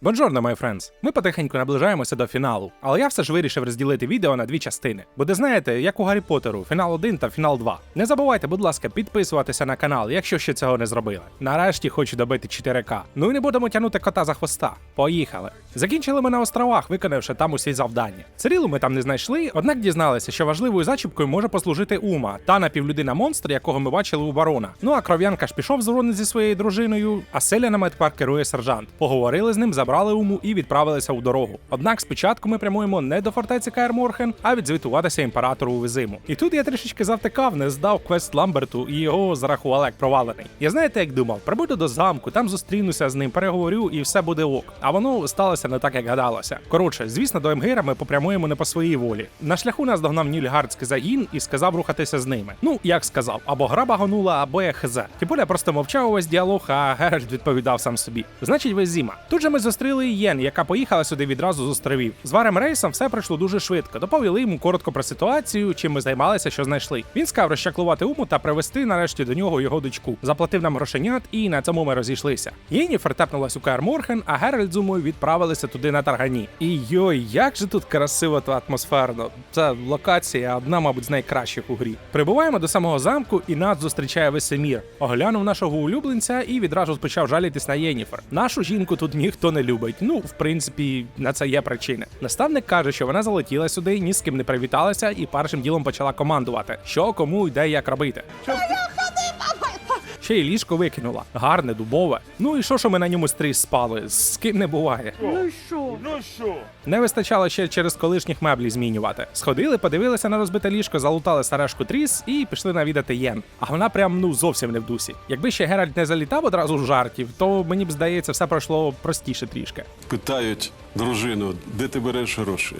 Бонжорно, my friends! Ми потихеньку наближаємося до фіналу, але я все ж вирішив розділити відео на дві частини. Буде знаєте, як у Гаррі Поттеру, фінал 1 та фінал 2. Не забувайте, будь ласка, підписуватися на канал, якщо ще цього не зробили. Нарешті хочу добити 4К. Ну і не будемо тягнути кота за хвоста. Поїхали. Закінчили ми на островах, виконавши там усі завдання. Цирілу ми там не знайшли, однак дізналися, що важливою зачіпкою може послужити Ума, та напівлюдина монстр, якого ми бачили у барона. Ну а кров'янка ж пішов з зі своєю дружиною, а селянами тепер керує сержант. Поговорили з ним, забрали уму і відправилися у дорогу. Однак спочатку ми прямуємо не до фортеці Каер Морхен, а відзвітуватися імператору Визиму. І тут я трішечки завтикав, не здав квест Ламберту і його зарахували як провалений. Я знаєте, як думав, прибуду до замку, там зустрінуся з ним, переговорю і все буде ок. А воно сталося не так, як гадалося. Коротше, звісно, до Емгира ми попрямуємо не по своїй волі. На шляху нас догнав Нільгардський загін і сказав рухатися з ними. Ну, як сказав, або гра багонула, або я хз. Тим я просто мовчав увесь діалог, а Геральт відповідав сам собі. Значить, ви зима. Тут же ми зустріли Єн, яка поїхала сюди відразу з островів. З варем рейсом все пройшло дуже швидко. Доповіли йому коротко про ситуацію, чим ми займалися, що знайшли. Він сказав розчаклувати уму та привезти нарешті до нього його дочку. Заплатив нам грошенят, і на цьому ми розійшлися. Єніфер тепнулась у Каер Морхен, а Геральт з Умою відправилися туди на таргані. І йой, як же тут красиво та атмосферно. Це локація одна, мабуть, з найкращих у грі. Прибуваємо до самого замку, і нас зустрічає Весемір. Оглянув нашого улюбленця і відразу почав жалітись на Єніфер. Нашу жінку тут ніхто не любить. Ну, в принципі, на це є причини. Наставник каже, що вона залетіла сюди, ні з ким не привіталася, і першим ділом почала командувати, що кому йде, як робити. Ще й ліжко викинула. Гарне, дубове. Ну і що, що ми на ньому стріс спали? З ким не буває. Ну що? Ну що? Не вистачало ще через колишніх меблі змінювати. Сходили, подивилися на розбите ліжко, залутали старешку тріс і пішли навідати Єн. А вона прям ну зовсім не в дусі. Якби ще Геральт не залітав одразу з жартів, то мені б здається, все пройшло простіше трішки. Питають дружину, де ти береш гроші?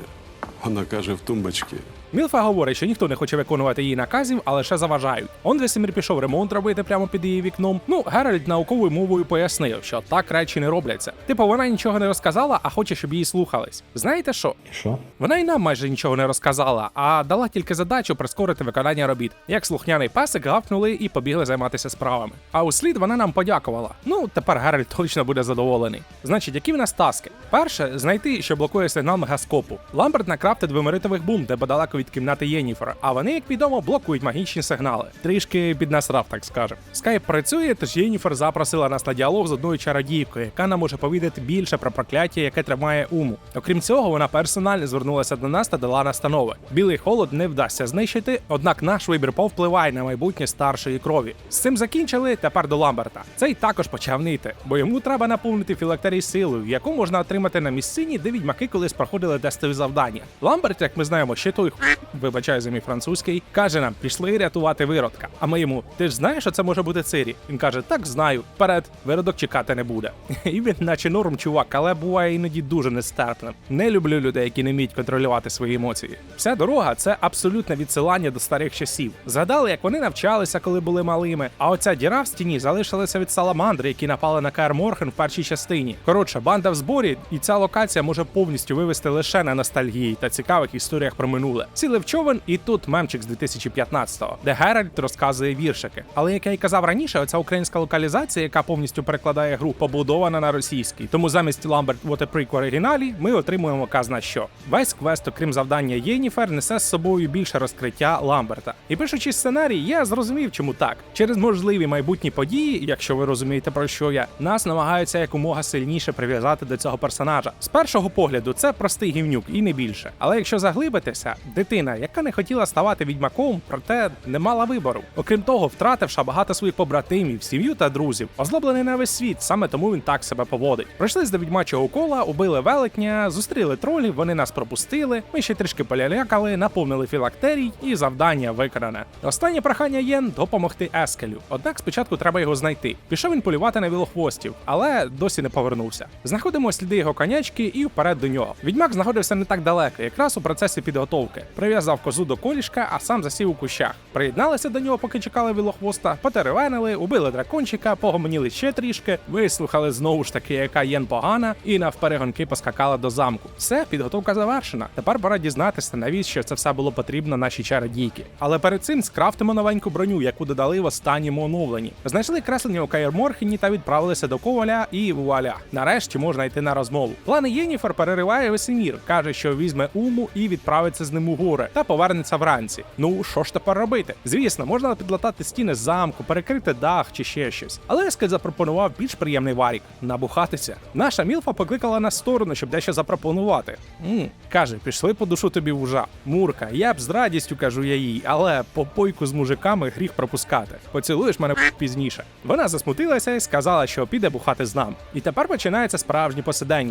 Вона каже, в тумбочці. Мілфа говорить, що ніхто не хоче виконувати її наказів, але ще заважають. Он Весемір пішов ремонт робити прямо під її вікном. Ну, Геральт науковою мовою пояснив, що так речі не робляться. Типу, вона нічого не розказала, а хоче, щоб її слухались. Знаєте що? Що? Вона й нам майже нічого не розказала, а дала тільки задачу прискорити виконання робіт. Як слухняний песик гавкнули і побігли займатися справами. А услід вона нам подякувала. Ну, тепер Геральт точно буде задоволений. Значить, які в нас таски? Перше, знайти, що блокує сигнал мегаскопу. Ламберт накрафтив двомеритових бум, де подалеко від кімнати Єніфера, а вони, як відомо, блокують магічні сигнали. Трішки піднасрав, так скажем. Скайп працює, тож Єніфер запросила нас на діалог з одною чародійкою, яка нам може повідати більше про прокляття, яке тримає уму. Окрім цього, вона персонально звернулася до нас та дала настанови. Білий холод не вдасться знищити, однак наш вибір повпливає на майбутнє старшої крові. З цим закінчили. Тепер до Ламберта. Цей також почав нити, бо йому треба наповнити філактерій силою, яку можна отримати на місцині, де відьмаки колись проходили тестові завдання. Ламберт, як ми знаємо, ще той вибачаю за мій французький, каже нам: пішли рятувати виродка. А ми йому, ти ж знаєш, що це може бути Цирі? Він каже: Так, знаю. Вперед, виродок чекати не буде. І він, наче норм, чувак, але буває іноді дуже нестерпним. Не люблю людей, які не вміють контролювати свої емоції. Вся дорога це абсолютне відсилання до старих часів. Згадали, як вони навчалися, коли були малими. А оця діра в стіні залишилася від саламандри, які напали на Каер Морхен в першій частині. Коротше, банда в зборі, і ця локація може повністю вивести лише на ностальгії та цікавих історіях про минуле. Сіли в човен, і тут мемчик з 2015-го, де Геральт розказує віршики. Але як я й казав раніше, оця українська локалізація, яка повністю перекладає гру, побудована на російській. Тому замість Ламберт What a Prick в оригіналі ми отримуємо казна що. Весь квест, окрім завдання Єніфер, несе з собою більше розкриття Ламберта. І пишучи сценарій, я зрозумів, чому так. Через можливі майбутні події, якщо ви розумієте про що я, нас намагаються якомога сильніше прив'язати до цього персонажа. З першого погляду, це простий гівнюк і не більше. Але якщо заглибитися, дитина, яка не хотіла ставати відьмаком, проте не мала вибору. Окрім того, втративши багато своїх побратимів, сім'ю та друзів, озлоблений на весь світ, саме тому він так себе поводить. Прийшли до відьмачого кола, убили велетня, зустріли тролів, вони нас пропустили. Ми ще трішки полялякали, наповнили філактерій, і завдання виконане. Останнє прохання Єн допомогти Ескелю. Однак спочатку треба його знайти. Пішов він полювати на вілохвостів, але досі не повернувся. Знаходимо сліди його конячки і вперед до нього. Відьмак знаходився не так далеко, якраз у процесі підготовки. прив'язав козу до колішка, а сам засів у кущах. Приєдналися до нього, поки чекали вілохвоста, потеревенили, убили дракончика, погомоніли ще трішки, вислухали знову ж таки, яка єн погана, і навперегонки поскакали до замку. Все, підготовка завершена. Тепер пора дізнатися, навіщо це все було потрібно нашій чародійки. Але перед цим скрафтимо новеньку броню, яку додали в останньому оновленні. Знайшли креслення у Каїр Морхені та відправилися до Коваля і вуаля. Нарешті можна йти на розмову. Плани Єніфер перериває Весемір, каже, що візьме уму і відправиться з ним у гори та повернеться вранці. Ну що ж тепер робити? Звісно, можна підлатати стіни замку, перекрити дах чи ще щось. Але Ескель запропонував більш приємний варік набухатися. Наша мілфа покликала нас в сторону, щоб дещо запропонувати. м каже, пішли по душу тобі вужа. Мурка, я б з радістю кажу я їй, але попойку з мужиками гріх пропускати. Поцілуєш мене пізніше. Вона засмутилася і сказала, що піде бухати з нами. І тепер починаються справжні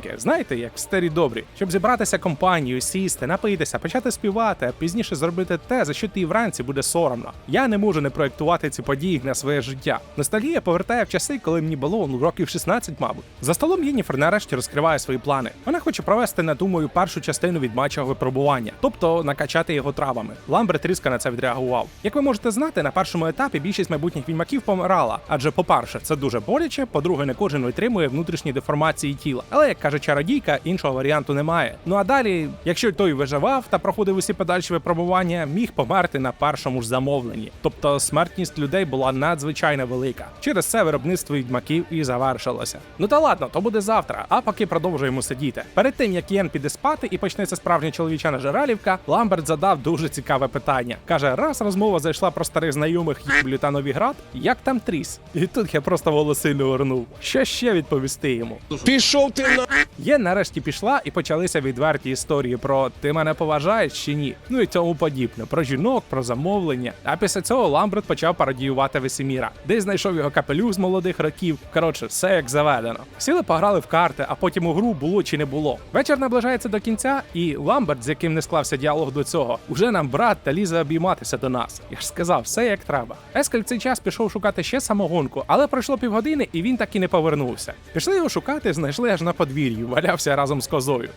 посиденьки. Знаєте, як в старі добрі, щоб зібратися компанією, сісти, напитися, почати співати, а пізніше зробити те, за що ти вранці буде соромно. Я не можу не проєктувати ці події на своє життя. Ностальгія повертає в часи, коли мені було ну, років 16, мабуть. За столом Єніфер нарешті розкриває свої плани. Вона хоче провести над умою першу частину відмачого випробування, тобто накачати його травами. Ламберт різко на це відреагував. Як ви можете знати, на першому етапі більшість майбутніх відьмаків помирала, адже, по-перше, це дуже боляче, по-друге, не кожен витримує внутрішні деформації тіла. Але як каже чародійка, іншого варіанту немає. Ну а далі, якщо той виживав та проходив усі подальші випробування, міг померти на першому ж замовленні. Тобто смертність людей була надзвичайно велика. Через це виробництво відьмаків і завершилося. Ну та ладно, то буде завтра. А поки продовжуємо сидіти. Перед тим як Єн піде спати і почнеться справжня чоловіча нажиралівка, Ламберт задав дуже цікаве питання. каже: раз розмова зайшла про старих знайомих Єблю та Новіград, як там тріс? І тут я просто волосину орнув. Що ще відповісти йому? Пішов ти на Є нарешті пішла і почалися відверті історії про ти мене поважаєш чи ні. Ну і тому подібне, про жінок, про замовлення. А після цього Ламберт почав пародіювати Весеміра, де знайшов його капелюх з молодих років. Коротше, все як заведено. Сіли пограли в карти, а потім у гру було чи не було. Вечір наближається до кінця, і Ламберт, з яким не склався діалог до цього, уже нам брат та лізе обійматися до нас. Я ж сказав, все як треба. Ескель в цей час пішов шукати ще самогонку, але пройшло півгодини, і він так і не повернувся. Пішли його шукати, знайшли аж на подвір'ї, валявся разом з козою.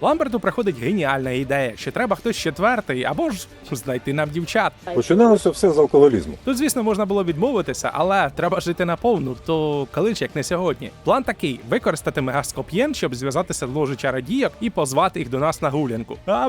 Ламберту приходить геніальна ідея, що треба хтось четвертий або ж знайти нам дівчат. Починалося все з алкоголізму. Тут, звісно, можна було відмовитися, але треба жити наповну, то коли ж як не сьогодні. План такий: використати мегаскоп'єн, щоб зв'язатися з ложі чародійок і позвати їх до нас на гулянку. А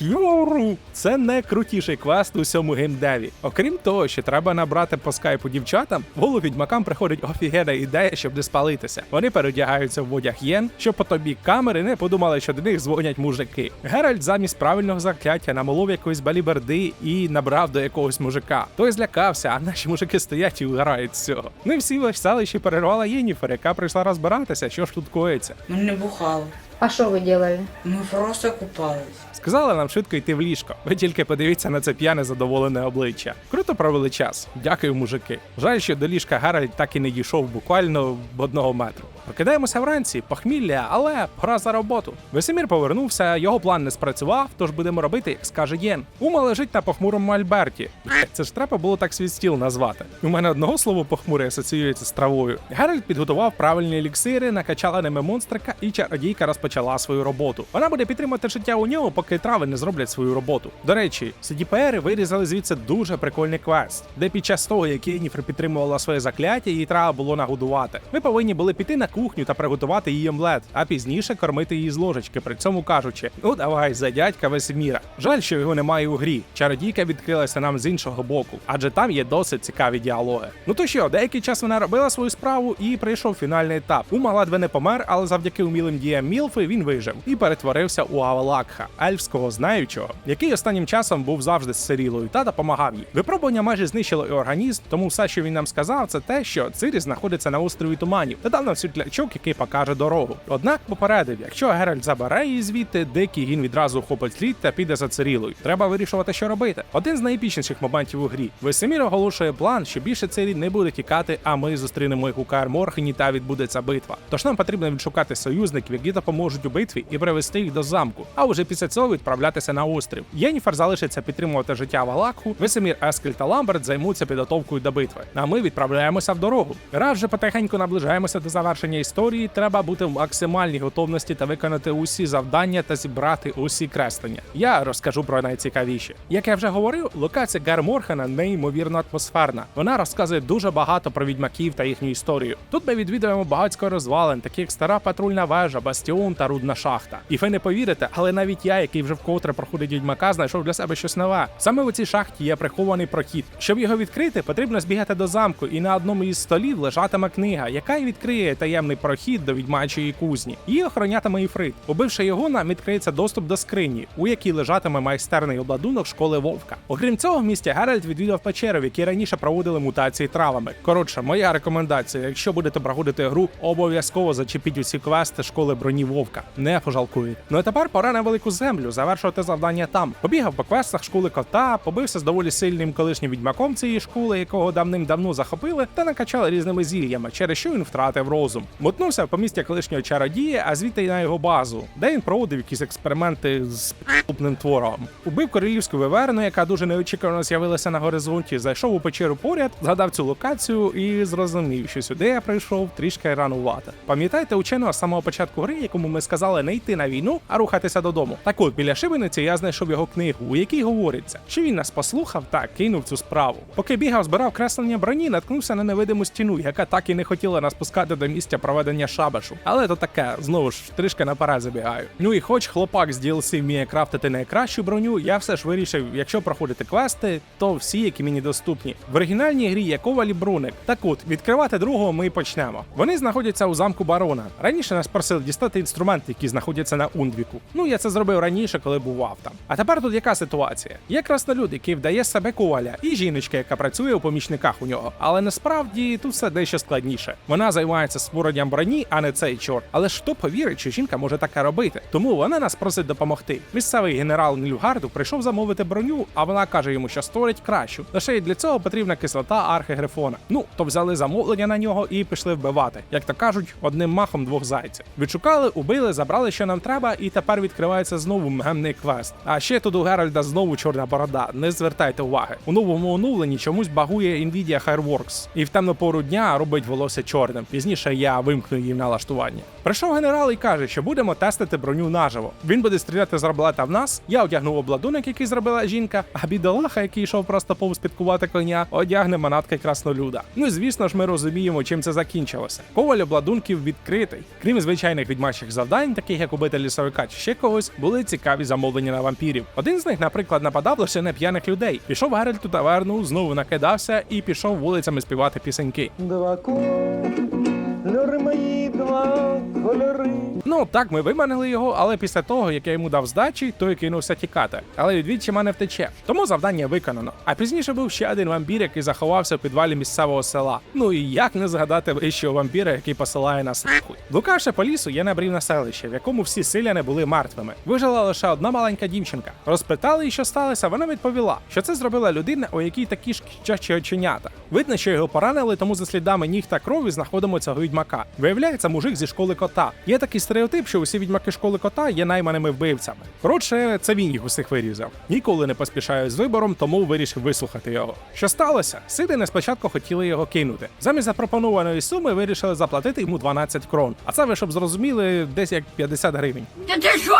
йору! Це найкрутіший квест у всьому геймдеві. Окрім того, що треба набрати по скайпу дівчатам, в голову відьмакам приходить офігенна ідея, щоб не спалитися. Вони переодягаються в одяг єн, щоб по тобі камери не подумали, що до них дзвонять мужики. Геральт замість правильного закляття намолов якоїсь баліберди і набрав до якогось мужика. Той злякався, а наші мужики стоять і угорають з цього. І всі в селищі перервала Єніфер, яка прийшла розбиратися, що ж тут коїться. Ми не бухали. А що ви робили? Ми просто купались. Сказали нам швидко йти в ліжко. Ви тільки подивіться на це п'яне задоволене обличчя. Круто провели час. Дякую, мужики. Жаль, що до ліжка Гаральд так і не дійшов буквально в одного метру. Прокидаємося вранці, похмілля, але пора за роботу. Весемір повернувся, його план не спрацював, тож будемо робити, як скаже Єн. Ума лежить на похмурому Альберті. Це ж треба було так свій стіл назвати. У мене одного слова похмуре асоціюється з травою. Геральт підготував правильні еліксири, накачала ними монстрика, і чародійка розпочала свою роботу. Вона буде підтримати життя у нього, поки трави не зроблять свою роботу. До речі, CDPR вирізали звідси дуже прикольний квест, де під час того, як Єніфер підтримувала своє закляття, її треба було нагодувати. Ми повинні були піти на кухню та приготувати її омлет, а пізніше кормити її з ложечки, при цьому кажучи: ну давай за дядька Весеміра. Жаль, що його немає у грі. Чародійка відкрилася нам з іншого боку, адже там є досить цікаві діалоги. Ну то що, деякий час вона робила свою справу і прийшов фінальний етап. Ума ледве не помер, але завдяки умілим діям Мілфи він вижив і перетворився у Авалакха, ельфського знаючого, який останнім часом був завжди з Сирілою та допомагав їй. Випробування майже знищило і організм, тому все, що він нам сказав, це те, що Цирі знаходиться на острові туманів та дав нам світлячок, який покаже дорогу. Однак попередив, якщо Геральт забере її звідти, дикий він відразу вхопить слід та піде за Цирілою. Треба вирішувати, що робити. Один з найепічніших моментів у грі. Весемір оголошує план, що більше Цирі не буде тікати, а ми зустрінемо їх у Каерморхені та відбудеться битва. Тож нам потрібно відшукати союзників, які допоможуть у битві, і привести їх до замку. А вже після цього відправлятися на острів. Єніфер залишиться підтримувати життя Валакху. Весемір, Ескель та Ламберт займуться підготовкою до битви. А ми відправляємося в дорогу. Раз вже потихеньку наближаємося до завершення проходження історії треба бути в максимальній готовності та виконати усі завдання та зібрати усі креслення. Я розкажу про найцікавіші. Як я вже говорив, локація Гарморхена неймовірно атмосферна. Вона розказує дуже багато про відьмаків та їхню історію. Тут ми відвідуємо багатько розвалин, такі як стара патрульна вежа, бастіон та рудна шахта. І ви не повірите, але навіть я, який вже вкотре проходить відьмака, знайшов для себе щось нове. Саме у цій шахті є прихований прохід. Щоб його відкрити, потрібно збігати до замку, і на одному із столів лежатиме книга, яка й відкриє таємний прохід до відьмачої кузні. Її охоронятиме Іфрит. Убивши його, нам відкриється доступ до скрині, у якій лежатиме майстерний обладунок школи вовка. Окрім цього, в місті Геральт відвідав печеру, в якій раніше проводили мутації травами. Коротше, моя рекомендація: якщо будете проходити гру, обов'язково зачепіть усі квести школи броні вовка. Не пожалкуєте. Ну а тепер пора на велику землю завершувати завдання там. Побігав по квестах школи кота, побився з доволі сильним колишнім відьмаком цієї школи, якого давним-давно захопили, та накачали різними зіллями, через що він втратив розум. Мотнувся в помістя колишнього чародія, а звідти й на його базу, де він проводив якісь експерименти з підступним твором. Убив королівську виверну, яка дуже неочікувано з'явилася на горизонті. Зайшов у печеру поряд, згадав цю локацію і зрозумів, що сюди я прийшов трішки ранувато. Пам'ятаєте ученого з самого початку гри, якому ми сказали не йти на війну, а рухатися додому. Так от біля шибениці я знайшов його книгу, у якій говориться, що він нас послухав та кинув цю справу. Поки бігав, збирав креслення броні, наткнувся на невидиму стіну, яка так і не хотіла нас пускати до місця проведення шабашу. Але то таке, знову ж трішки наперед забігаю. Ну і хоч хлопак з DLC вміє крафтити найкращу броню, я все ж вирішив, якщо проходити квести, то всі, які мені доступні. В оригінальній грі є ковалі бруник. Так от, відкривати другого ми і почнемо. Вони знаходяться у замку барона. Раніше нас просили дістати інструменти, які знаходяться на Ундвіку. Ну я це зробив раніше, коли бував там. А тепер тут яка ситуація? Є краснолюд, який вдає себе коваля, і жіночка, яка працює у помічниках у нього. Але насправді тут все дещо складніше. Вона займається створенням броні, а не цей чорт. Але ж хто повірить, що жінка може таке робити? Тому вона нас просить допомогти. Місцевий генерал Нільфгарду прийшов замовити броню, а вона каже йому, що створить кращу. Лише й для цього потрібна кислота архигрифона. Ну то взяли замовлення на нього і пішли вбивати. Як то кажуть, одним махом двох зайців. Відшукали, убили, забрали, що нам треба, і тепер відкривається знову мгемний квест. А ще тут у Геральда знову чорна борода. Не звертайте уваги. У новому оновленні чомусь багує Nvidia Hairworks і в темну пору дня робить волосся чорним. Пізніше я вимкну її налаштування. Прийшов генерал і каже, що будемо тестити броню наживо. Він буде стріляти з арбалета в нас. Я одягну обладунок, який зробила жінка, а бідолаха, який йшов просто повз підкувати коня, одягне манатки краснолюда. Ну і звісно ж, ми розуміємо, чим це закінчилося. Коваль обладунків відкритий. Крім звичайних відьмачих завдань, таких як убити лісовика чи ще когось, були цікаві замовлення на вампірів. Один з них, наприклад, нападав лише на п'яних людей. Пішов Геральт у таверну, знову накидався і пішов вулицями співати пісеньки. Два кольори мої, два кольори. Ну так, ми виманили його, але після того, як я йому дав здачі, той кинувся тікати. Але відвідчі мене втече. Тому завдання виконано. А пізніше був ще один вампір, який заховався в підвалі місцевого села. Ну і як не згадати вищого вампіра, який посилає нас нахуй. Блукавши по лісу, я набрів на селище, в якому всі селяни були мертвими. Вижила лише одна маленька дівчинка. Розпитали її, що сталося. Вона відповіла, що це зробила людина, у якій такі ж кичачі оченята. Видно, що його поранили, тому за слідами ніг та крові знаходимо цього відьмака. Виявляється, мужик зі школи кота. Є такий стереотип, що усі відьмаки школи кота є найманими вбивцями. Коротше, це він їх усіх вирізав. Ніколи не поспішаю з вибором, тому вирішив вислухати його. Що сталося? Сидини спочатку хотіли його кинути. Замість запропонованої суми вирішили заплатити йому 12 крон. А це ви щоб зрозуміли, десь як 50 гривень. Ти що.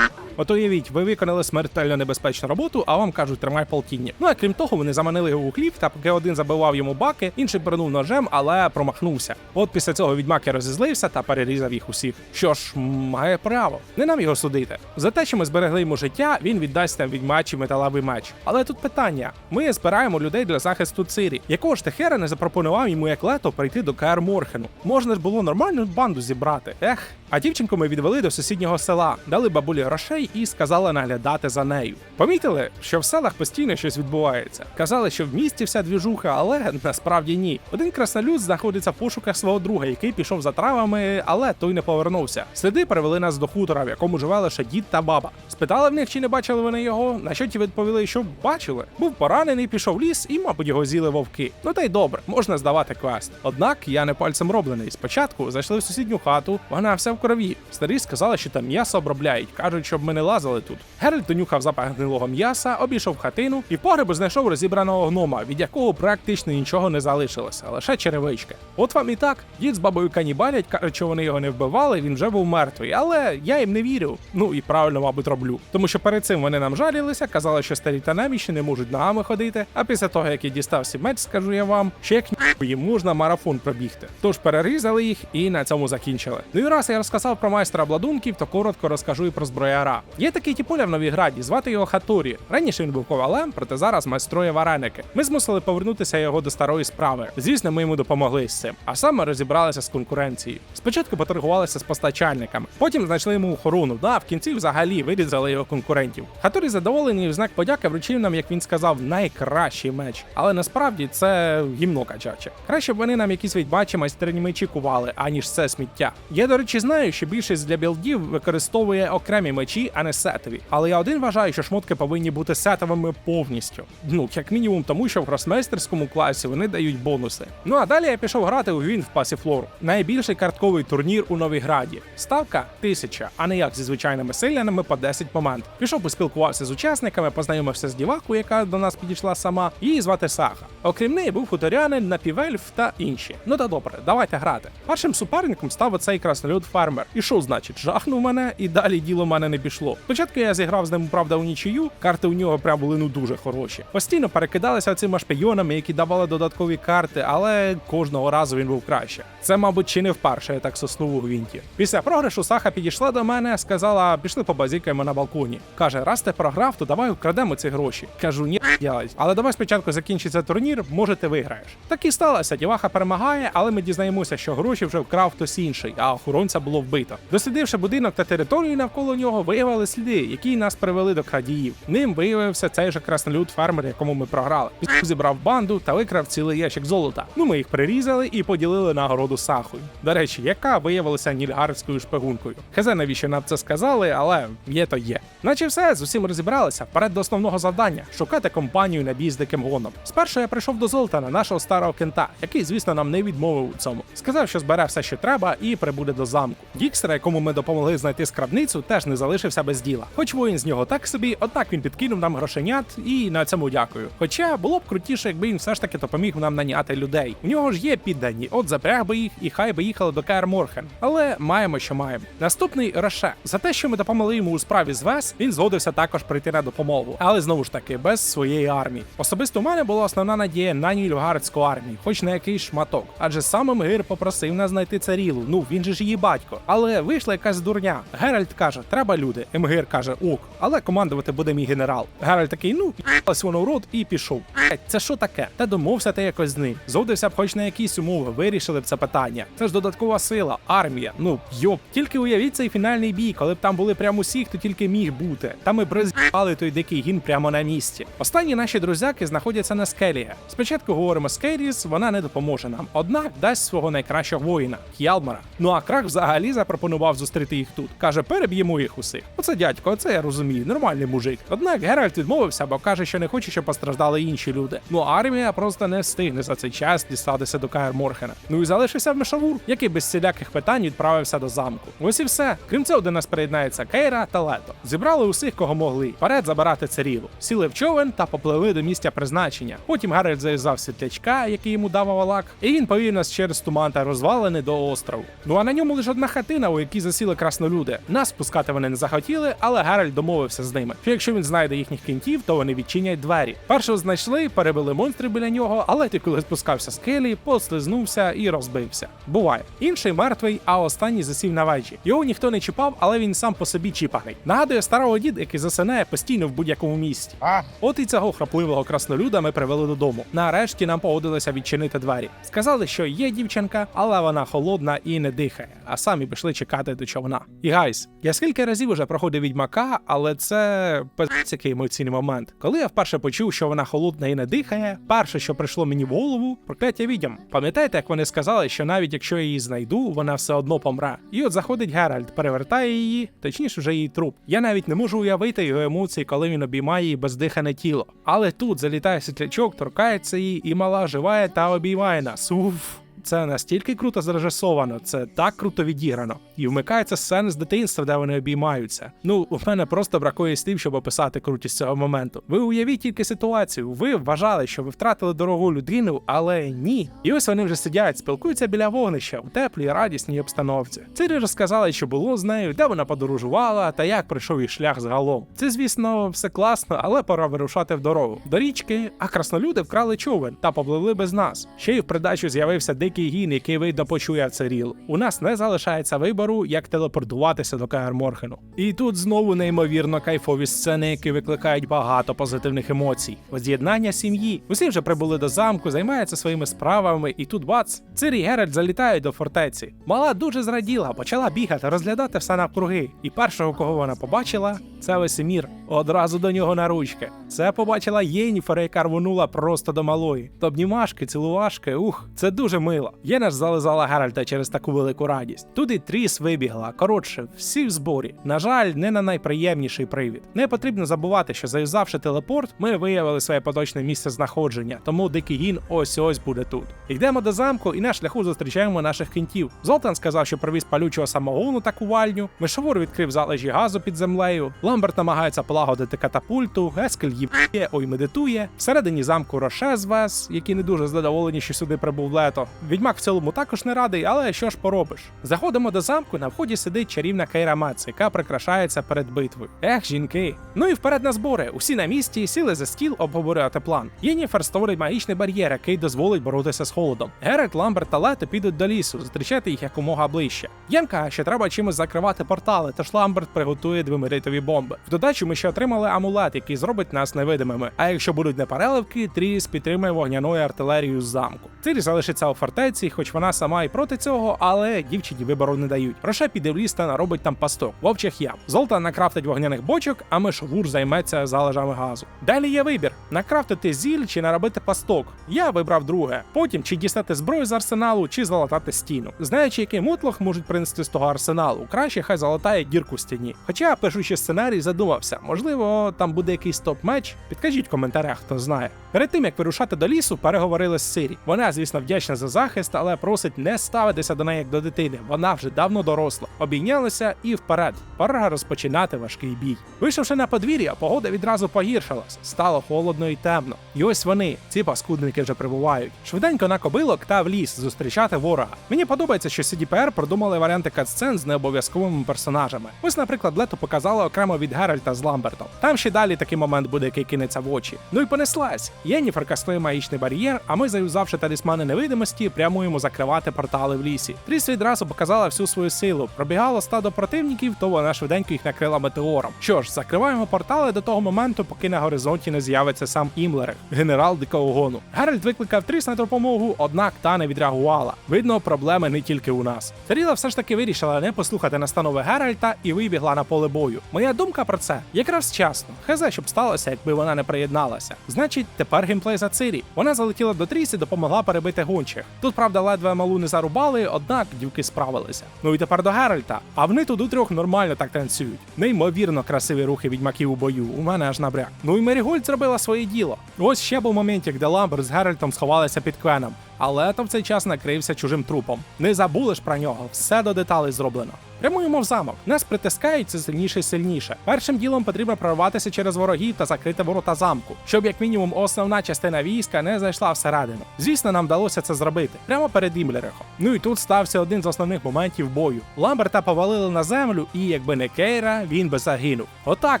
От уявіть, ви виконали смертельно небезпечну роботу, а вам кажуть, тримай полтіння. Ну а крім того, вони заманили його у хліб, та поки один забивав йому баки, інший пернув ножем, але промахнувся. От після цього відьмак розізлився та перерізав їх усіх. Що ж, має право, не нам його судити. За те, що ми зберегли йому життя, він віддасть нам відьмачі металевий меч. Але тут питання: ми збираємо людей для захисту Цирі. Якого ж Техера не запропонував йому як лето прийти до Каер Морхену? Можна ж було нормальну банду зібрати. Ех. А дівчинку ми відвели до сусіднього села, дали бабулі грошей і сказали наглядати за нею. Помітили, що в селах постійно щось відбувається. Казали, що в місті вся двіжуха, але насправді ні. Один краснолюд знаходиться в пошуках свого друга, який пішов за травами, але той не повернувся. Сліди привели нас до хутора, в якому живе лише дід та баба. Спитали в них, чи не бачили вони його. На що ті відповіли, що бачили. Був поранений, пішов ліс, і, мабуть, його з'їли вовки. Ну та й добре, можна здавати квест. Однак я не пальцем роблений. Спочатку зайшли в сусідню хату, вона вся в крові. Старі сказали, що там м'ясо обробляють. кажуть, щоб ми не лазили тут. Геральт донюхав запах гнилого м'яса, обійшов хатину і в погребу знайшов розібраного гнома, від якого практично нічого не залишилося, лише черевички. От вам і так, дід з бабою канібалять, кажуть, що вони його не вбивали, він вже був мертвий. Але я їм не вірю. Ну і правильно, мабуть, роблю. Тому що перед цим вони нам жалілися, казали, що старі та немічі не можуть ногами ходити. А після того, як я дістав сі меч, скажу я вам, що як їм можна марафон пробігти. Тож перерізали їх і на цьому закінчили. Ну і раз я розказав про майстра обладунків, то коротко розкажу і про зброяра. Є такий тіполя в Новіграді, звати його Хаторі. Раніше він був ковалем, проте зараз майструє вареники. Ми змусили повернутися його до старої справи. Звісно, ми йому допомогли з цим. А саме розібралися з конкуренцією. Спочатку поторгувалися з постачальниками, потім знайшли йому охорону. Да, в кінці взагалі вирізали його конкурентів. Хаторі задоволений і в знак подяки вручив нам, як він сказав, найкращий меч. Але насправді це гімно качаче. Краще б вони нам якісь відбачі майстерні мечі кували, аніж це сміття. Я, до речі, знаю, що більшість для білдів використовує окремі мечі, а не сетові. Але я один вважаю, що шмотки повинні бути сетовими повністю. Ну, як мінімум, тому що в гросмейстерському класі вони дають бонуси. Ну а далі я пішов грати у Гвін в Пасіфлор. Найбільший картковий турнір у Новіграді. Ставка тисяча, а не як зі звичайними селянами по 10 момент. Пішов поспілкувався з учасниками, познайомився з дівакою, яка до нас підійшла сама. Її звати Саха. Окрім неї був хуторянин, напівельф та інші. Ну та добре, давайте грати. Першим суперником став оцей краснолюд фермер. І що значить, жахнув мене, і далі діло в мене не пішло. Спочатку я зіграв з ним, правда, у нічию. Карти у нього прям були ну дуже хороші. Постійно перекидалися цими шпійонами, які давали додаткові карти, але кожного разу він був краще. Це, мабуть, чи не вперше я так соснув у гвінті. Після програшу Саха підійшла до мене, сказала: пішли побазікаємо на балконі. Каже, раз ти програв, то давай вкрадемо ці гроші. Кажу, ні, дядь, але давай спочатку закінчиться турнір, може ти виграєш. Так і сталося. Діваха перемагає, але ми дізнаємося, що гроші вже вкрав хтось інший, а охоронця було вбито. Дослідивши будинок та територію навколо нього, виявили сліди, які нас привели до крадіїв. Ним виявився цей же краснолюд фермер, якому ми програли. Зібрав банду та викрав цілий ящик золота. Ну ми їх прирізали і поділили нагороду сахою. До речі, яка виявилася нільгарською шпигункою. Хезе, навіщо нам це сказали, але є то є. Наче все з усім розібралися. Вперед до основного завдання шукати компанію на бій з диким гоном. Спершу я прийшов до Золтана, нашого старого кента, який, звісно, нам не відмовив у цьому. Сказав, що збере все, що треба, і прибуде до замку. Дікстера, якому ми допомогли знайти скрабницю, теж не залишився без діла. Хоч воїн з нього так собі, однак він підкинув нам грошенят і на цьому дякую. Хоча було б крутіше, якби він все ж таки допоміг нам наняти людей. У нього ж є піддані, от запряг би їх і хай би їхали до Каер Морхен. Але маємо, що маємо. Наступний Роше. За те, що ми допомогли йому у справі з Вес, він згодився також прийти на допомогу, але знову ж таки без своєї армії. Особисто у мене була основна надія на Нільфгардську армію, хоч на якийсь шматок. Адже саме Мгир попросив нас знайти царілу. Ну він же ж її батько. Але вийшла якась дурня. Геральт каже, треба люди. Емгир каже, ок, але командувати буде мій генерал. Геральт такий, ну ***лась воно в рот і пішов. Це що таке? Та домовся ти якось з ним. Згодився б хоч на якісь умови, вирішили б це питання. Це ж додаткова сила, армія. Ну йоп, тільки уявіть цей фінальний бій, коли б там були прямо усі, хто тільки міг бути. Та ми б роз'їбали той дикий гін прямо на місці. Останні наші друзяки знаходяться на Скелія. Спочатку говоримо з Кейріс, вона не допоможе нам, однак дасть свого найкращого воїна Х'ялмара. Ну а крах взагалі запропонував зустріти їх тут. Каже, переб'ємо їх усіх. Оце дядько, оце я розумію, нормальний мужик. Однак Геральт відмовився, бо каже, що не хоче, щоб постраждали інші люди. Ну армія просто не встигне за цей час дістатися до Каер Морхена. Ну і залишився в Мешавур, який без всіляких питань відправився до замку. Ось і все. Крім цього, до нас приєднається Кейра та Лето. Зібрали усіх, кого могли. Вперед забирати царілу. Сіли в човен та попливли до місця призначення. Потім Геральт зав'язав світлячка, який йому дав Авалак, і він повів нас через туман та розвалини до острову. Ну а на ньому лише одна хатина, у якій засіли краснолюди. Нас спускати вони не захотіли, але Геральт домовився з ними. Що якщо він знайде їхніх кінтів, то вони відчинять двері. Першого знайшли, перебили монстри біля нього, але ти, коли спускався з келі, послизнувся і розбився. Буває. Інший мертвий, а останній засів на вежі. Його ніхто не чіпав, але він сам по собі чіпаний. Нагадує старого діда, який засинає постійно в будь-якому місці. От і цього храпливого краснолюда ми привели додому. Нарешті нам погодилися відчинити двері. Сказали, що є дівчинка, але вона холодна і не дихає. А самі пішли чекати до човна. І гайс, я скільки разів уже проходив відьмака, але це пиздець який емоційний момент. Коли я вперше почув, що вона холодна і не дихає, перше, що прийшло мені в голову, прокляття відьом. Пам'ятаєте, як вони сказали, що навіть якщо я її знайду, вона все одно помре. І от заходить Геральт, перевертає її, точніше, вже її труп. Я навіть не можу уявити його емоції, коли він обіймає її бездихане тіло. Але тут залітає світлячок, торкається її, і мала живає та обіймає нас. Уф. Це настільки круто зрежисовано, це так круто відіграно. І вмикається сцени з дитинства, де вони обіймаються. Ну, у мене просто бракує слів, щоб описати крутість цього моменту. Ви уявіть тільки ситуацію. Ви вважали, що ви втратили дорогу людину, але ні. І ось вони вже сидять, спілкуються біля вогнища у теплій, радісній обстановці. Цирі розказали, що було з нею, де вона подорожувала та як пройшов їх шлях загалом. Це, звісно, все класно, але пора вирушати в дорогу. До річки, а краснолюди вкрали човен та попливли без нас. Ще й в придачу з'явився дикий гін, який видно почує Циріл. У нас не залишається вибору, як телепортуватися до Каер Морхену. І тут знову неймовірно кайфові сцени, які викликають багато позитивних емоцій. Воз'єднання сім'ї. Усі вже прибули до замку, займаються своїми справами, і тут бац, Цир і Геральт залітають до фортеці. Мала дуже зраділа, почала бігати, розглядати все навкруги. І першого, кого вона побачила, це Весемір. Одразу до нього на ручки. Це побачила Єніфера, яка рвонула просто до малої. То обнімашки, цілувашки, ух, це дуже мило. Єна ж зализала Геральта через таку велику радість. Туди Тріс вибігла. Коротше, всі в зборі. На жаль, не на найприємніший привід. Не потрібно забувати, що заюзавши телепорт, ми виявили своє поточне місце знаходження, тому дикий гін ось ось буде тут. Йдемо до замку і на шляху зустрічаємо наших кінтів. Золтан сказав, що привіз палючого самогону та кувальню. Мишовор відкрив залежі газу під землею. Ламберт намагається полагодити катапульту. Гескель їб'є, ой медитує. Всередині замку Роше з Вес, які не дуже задоволені, що сюди прибув лето. Відьмак в цілому також не радий, але що ж поробиш? Заходимо до замку. На вході сидить чарівна Кейра Мац, яка прикрашається перед битвою. Ех, жінки. Ну і вперед на збори. Усі на місці сіли за стіл обговорювати план. Єніфер створить магічний бар'єр, який дозволить боротися з холодом. Герет, Ламберт та Лето підуть до лісу, зустрічати їх якомога ближче. Янка ще треба чимось закривати портали, тож Ламберт приготує двомеритові бомби. В додачу ми ще отримали амулет, який зробить нас невидимими. А якщо будуть непереливки, Тріс підтримує вогняною артилерією з замку. Цирі залишиться у фортеці, хоч вона сама і проти цього, але дівчині вибору не дають. Роше піде в ліс та наробить там пасток, вовчих ям. Золта накрафтить вогняних бочок, а мишовур займеться залежами газу. Далі є вибір: накрафтити зіль чи наробити пасток. Я вибрав друге. Потім чи дістати зброю з арсеналу, чи залатати стіну. Знаючи, який мотлох можуть принести з того арсеналу, краще хай залатає дірку в стіні. Хоча, пишучи сценарій, задумався, можливо, там буде якийсь топ-меч. Підкажіть в коментарях, хто знає. Перед тим як вирушати до лісу, переговорили з Сирі. Вона, звісно, вдячна за захист, але просить не ставитися до неї як до дитини. Вона вже давно доросла. Обійнялися і вперед. Пора розпочинати важкий бій. Вийшовши на подвір'я, погода відразу погіршилась. Стало холодно і темно. І ось вони, ці паскудники, вже прибувають. Швиденько на кобилок та в ліс зустрічати ворога. Мені подобається, що CDPR продумали варіанти катсцен з необов'язковими персонажами. Ось, наприклад, Лето показала окремо від Геральта з Ламбертом. Там ще далі такий момент буде, який кинеться в очі. Ну і понеслась. Єніфер кастує магічний бар'єр, а ми, заюзавши талісмани невидимості, прямуємо закривати портали в лісі. Тріс відразу показала всю свою силу. Пробігало стадо противників, то вона швиденько їх накрила метеором. Що ж, закриваємо портали до того моменту, поки на горизонті не з'явиться сам Імлерих, генерал дикого гону. Геральт викликав Тріс на допомогу, однак та не відреагувала. Видно, проблеми не тільки у нас. Таріла все ж таки вирішила не послухати настанови Геральта і вибігла на поле бою. Моя думка про це якраз вчасно. Хезе, щоб сталося, якби вона не приєдналася. Значить, тепер геймплей за Цирі. Вона залетіла до Тріс і допомогла перебити гончих. Тут, правда, ледве малу не зарубали, однак дівки справилися. Ну і тепер до Геральта. А вони тут у трьох нормально так танцюють. Неймовірно красиві рухи відьмаків у бою. У мене аж набряк. Ну і Мерігольд зробила своє діло. Ось ще був моментик, де Ламберт з Геральтом сховалися під квеном. Але то в цей час накрився чужим трупом. Не забули ж про нього, все до деталей зроблено. Прямуємо в замок. Нас притискають це сильніше і сильніше. Першим ділом потрібно прорватися через ворогів та закрити ворота замку, щоб як мінімум основна частина війська не зайшла всередину. Звісно, нам вдалося це зробити прямо перед Імлерихом. Ну і тут стався один з основних моментів бою. Ламберта повалили на землю, і якби не Кейра, він би загинув. Отак,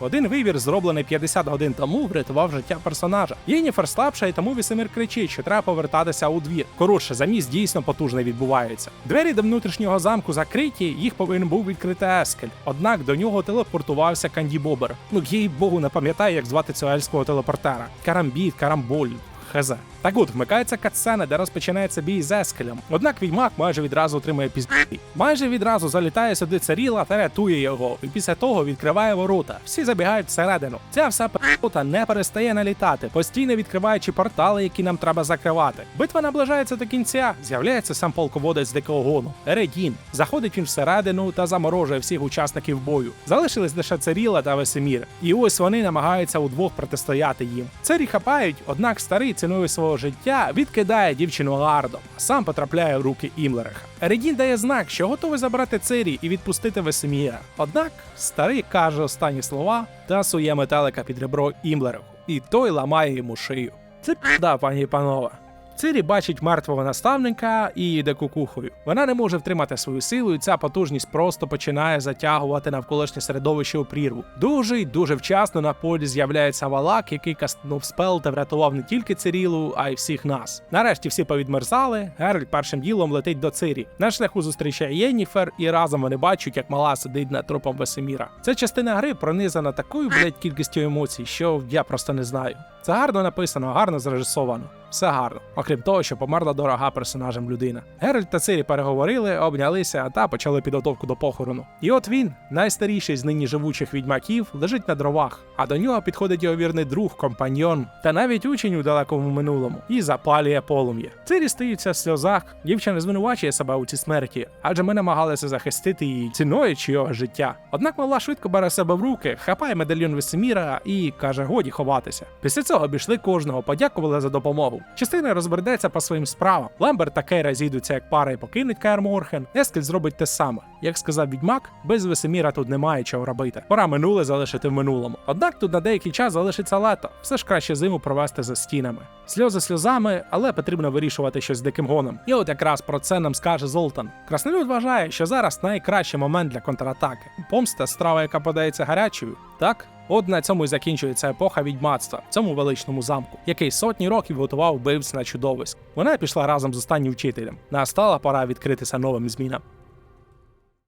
один вибір, зроблений 50 годин тому, врятував життя персонажа. Єніфер слабша, і тому Вісемір кричить, що треба повертатися у двір. Коротше, заміс дійсно потужний відбувається. Двері до внутрішнього замку закриті, їх повинен був відкрити Ескель. Однак до нього телепортувався Канді Бобер. Ну їй богу не пам'ятаю, як звати цього ельського телепортера. Карамбіт, карамболь. Хз. Так от вмикається катсцена, де розпочинається бій з Ескелем. Однак відьмак майже відразу отримує пізді. Майже відразу залітає сюди царіла та рятує його, і після того відкриває ворота. Всі забігають всередину. Ця вся п***та не перестає налітати, постійно відкриваючи портали, які нам треба закривати. Битва наближається до кінця. З'являється сам полководець дикого гону. Ередін. Заходить він всередину та заморожує всіх учасників бою. Залишились лише царіла та Весемір. І ось вони намагаються удвох протистояти їм. Царі хапають, однак старий ціною свого життя відкидає дівчину Гардом, сам потрапляє в руки Імлереха. Редін дає знак, що готовий забрати Цирі і відпустити Весеміра. Однак старий каже останні слова та сує метелика під ребро Імлереху, і той ламає йому шию. Це да, пані і панове. Цирі бачить мертвого наставника і йде кукухою. Вона не може втримати свою силу, і ця потужність просто починає затягувати навколишнє середовище у прірву. Дуже й дуже вчасно на полі з'являється валак, який кастнув спел та врятував не тільки Цирілу, а й всіх нас. Нарешті всі повідмерзали. Геральт першим ділом летить до Цирі. На шляху зустрічає Єнніфер, і разом вони бачать, як мала сидить над трупом Весеміра. Ця частина гри пронизана такою блядь, кількістю емоцій, що я просто не знаю. Це гарно написано, гарно зрежисовано. Все гарно. Окрім того, що померла дорога персонажем людина. Геральт та Цирі переговорили, обнялися та почали підготовку до похорону. І от він, найстаріший з нині живучих відьмаків, лежить на дровах, а до нього підходить його вірний друг, компаньйон та навіть учень у далекому минулому і запалює полум'я. Цирі стаються в сльозах. Дівчина звинувачує себе у цій смерті, адже ми намагалися захистити її ціною чийого життя. Однак мала швидко бере себе в руки, хапає медальйон Весеміра і каже: годі ховатися. Після цього обійшли кожного, подякували за допомогу. Частина розбереться по своїм справам. Ламберт та Кейра зійдуться як пара і покинуть Каер Морхен. Ескель зробить те саме. Як сказав відьмак, без Весеміра тут немає чого робити. Пора минуле залишити в минулому. Однак тут на деякий час залишиться лето. Все ж краще зиму провести за стінами. Сльози сльозами, але потрібно вирішувати щось з диким гоном. І от якраз про це нам скаже Золтан. Краснолюд вважає, що зараз найкращий момент для контратаки. Помста страва, яка подається гарячою. Так, От на цьому і закінчується епоха відьмацтва в цьому величному замку, який сотні років готував вбивць на чудовиськ. Вона пішла разом з останнім вчителем. Настала пора відкритися новим змінам.